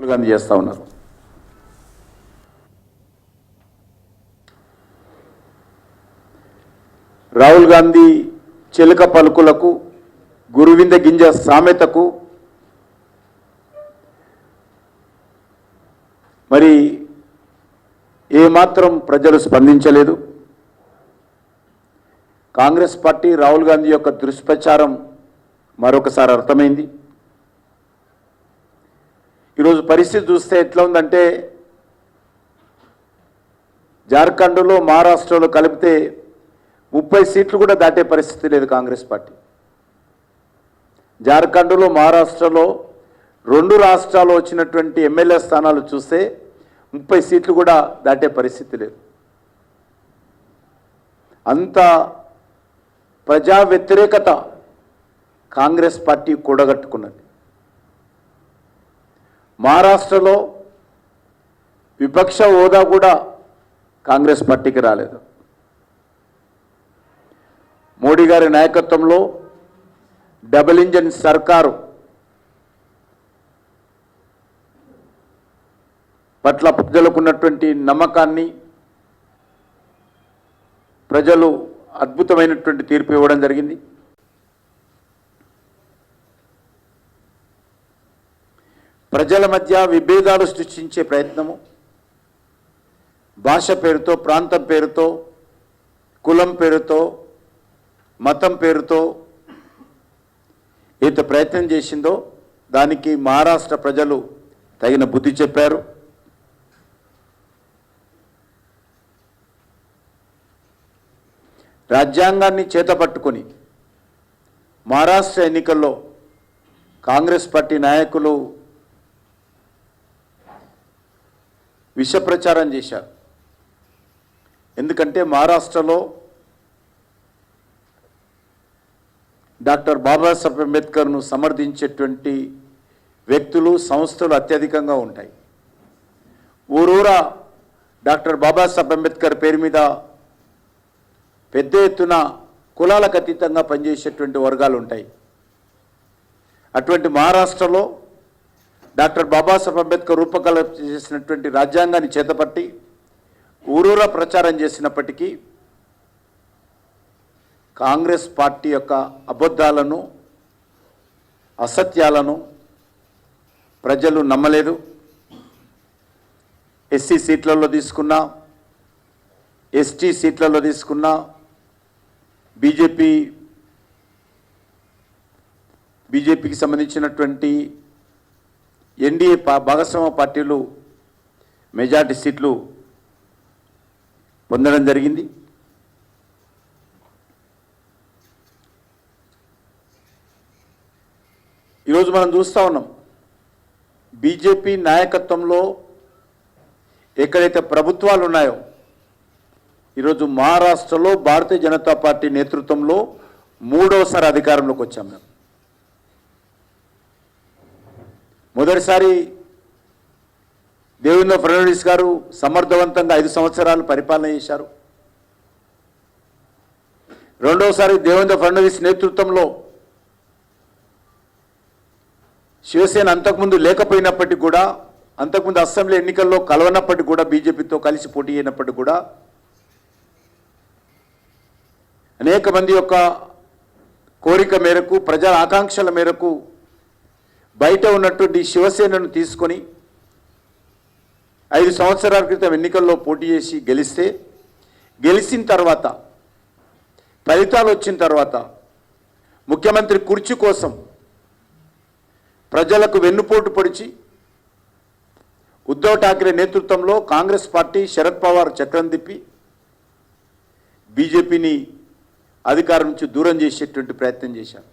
రాహుల్ గాంధీ చేస్తూ ఉన్నారు. రాహుల్ గాంధీ చిలక పలుకులకు గురువింద గింజ సామెతకు మరి ఏమాత్రం ప్రజలు స్పందించలేదు. కాంగ్రెస్ పార్టీ రాహుల్ గాంధీ యొక్క దుష్ప్రచారం మరొకసారి అర్థమైంది. ఈరోజు పరిస్థితి చూస్తే ఎట్లా ఉందంటే జార్ఖండ్లో మహారాష్ట్రలో కలిపితే ముప్పై సీట్లు కూడా దాటే పరిస్థితి లేదు కాంగ్రెస్ పార్టీ. జార్ఖండ్లో మహారాష్ట్రలో రెండు రాష్ట్రాలు వచ్చినటువంటి ఎమ్మెల్యే స్థానాలు చూస్తే ముప్పై సీట్లు కూడా దాటే పరిస్థితి లేదు. అంత ప్రజా వ్యతిరేకత కాంగ్రెస్ పార్టీ కూడగట్టుకున్నది. మహారాష్ట్రలో విపక్ష హోదా కూడా కాంగ్రెస్ పార్టీకి రాలేదు. మోడీ గారి నాయకత్వంలో డబుల్ ఇంజన్ సర్కారు పట్ల ప్రజలకున్నటువంటి నమ్మకాన్ని ప్రజలు అద్భుతమైనటువంటి తీర్పు ఇవ్వడం జరిగింది. ప్రజల మధ్య విభేదాలు సృష్టించే ప్రయత్నము. భాష పేరుతో ప్రాంతం పేరుతో కులం పేరుతో మతం పేరుతో ఎంత ప్రయత్నం చేసిందో దానికి మహారాష్ట్ర ప్రజలు తగిన బుద్ధి చెప్పారు. రాజ్యాంగాన్ని చేతపట్టుకొని మహారాష్ట్ర ఎన్నికల్లో కాంగ్రెస్ పార్టీ నాయకులు విష ప్రచారం చేశారు. ఎందుకంటే మహారాష్ట్రలో డాక్టర్ బాబాసాహెబ్ అంబేద్కర్ను సమర్థించేటువంటి వ్యక్తులు సంస్థలు అత్యధికంగా ఉంటాయి. ఊరూరా డాక్టర్ బాబాసాహెబ్ అంబేద్కర్ పేరు మీద పెద్ద ఎత్తున కులాలకు అతీతంగా పనిచేసేటువంటి వర్గాలు ఉంటాయి. అటువంటి మహారాష్ట్రలో డాక్టర్ బాబాసాహెబ్ అంబేద్కర్ రూపకల్పన చేసినటువంటి రాజ్యాంగాన్ని చేతపట్టి ఊరూరా ప్రచారం చేసినప్పటికీ కాంగ్రెస్ పార్టీ యొక్క అబద్ధాలను అసత్యాలను ప్రజలు నమ్మలేదు. ఎస్సీ సీట్లలో తీసుకున్నా ఎస్టీ సీట్లలో తీసుకున్నా బీజేపీ బీజేపీకి సంబంధించినటువంటి ఎన్డీఏ భాగస్వామ్య పార్టీలు మెజార్టీ సీట్లు పొందడం జరిగింది. ఈరోజు మనం చూస్తూ ఉన్నాం బీజేపీ నాయకత్వంలో ఎక్కడైతే ప్రభుత్వాలు ఉన్నాయో ఈరోజు మహారాష్ట్రలో భారతీయ జనతా పార్టీ నేతృత్వంలో మూడవసారి అధికారంలోకి వచ్చాం మేము. మొదటిసారి దేవేంద్ర ఫడ్నవీస్ గారు సమర్థవంతంగా ఐదు సంవత్సరాలు పరిపాలన చేశారు. రెండవసారి దేవేంద్ర ఫడ్నవీస్ నేతృత్వంలో శివసేన అంతకుముందు లేకపోయినప్పటికీ కూడా అంతకుముందు అసెంబ్లీ ఎన్నికల్లో కలవనప్పటికీ కూడా బీజేపీతో కలిసి పోటీ అయినప్పటికీ కూడా అనేక మంది యొక్క కోరిక మేరకు ప్రజల ఆకాంక్షల మేరకు బయట ఉన్నటువంటి శివసేనను తీసుకొని ఐదు సంవత్సరాల క్రితం ఎన్నికల్లో పోటీ చేసి గెలిస్తే గెలిచిన తర్వాత ఫలితాలు వచ్చిన తర్వాత ముఖ్యమంత్రి కుర్చీ కోసం ప్రజలకు వెన్నుపోటు పొడిచి ఉద్ధవ్ ఠాక్రే నేతృత్వంలో కాంగ్రెస్ పార్టీ శరద్ పవార్ చక్రం తిప్పి బీజేపీని అధికారం నుంచి దూరం చేసేటువంటి ప్రయత్నం చేశారు.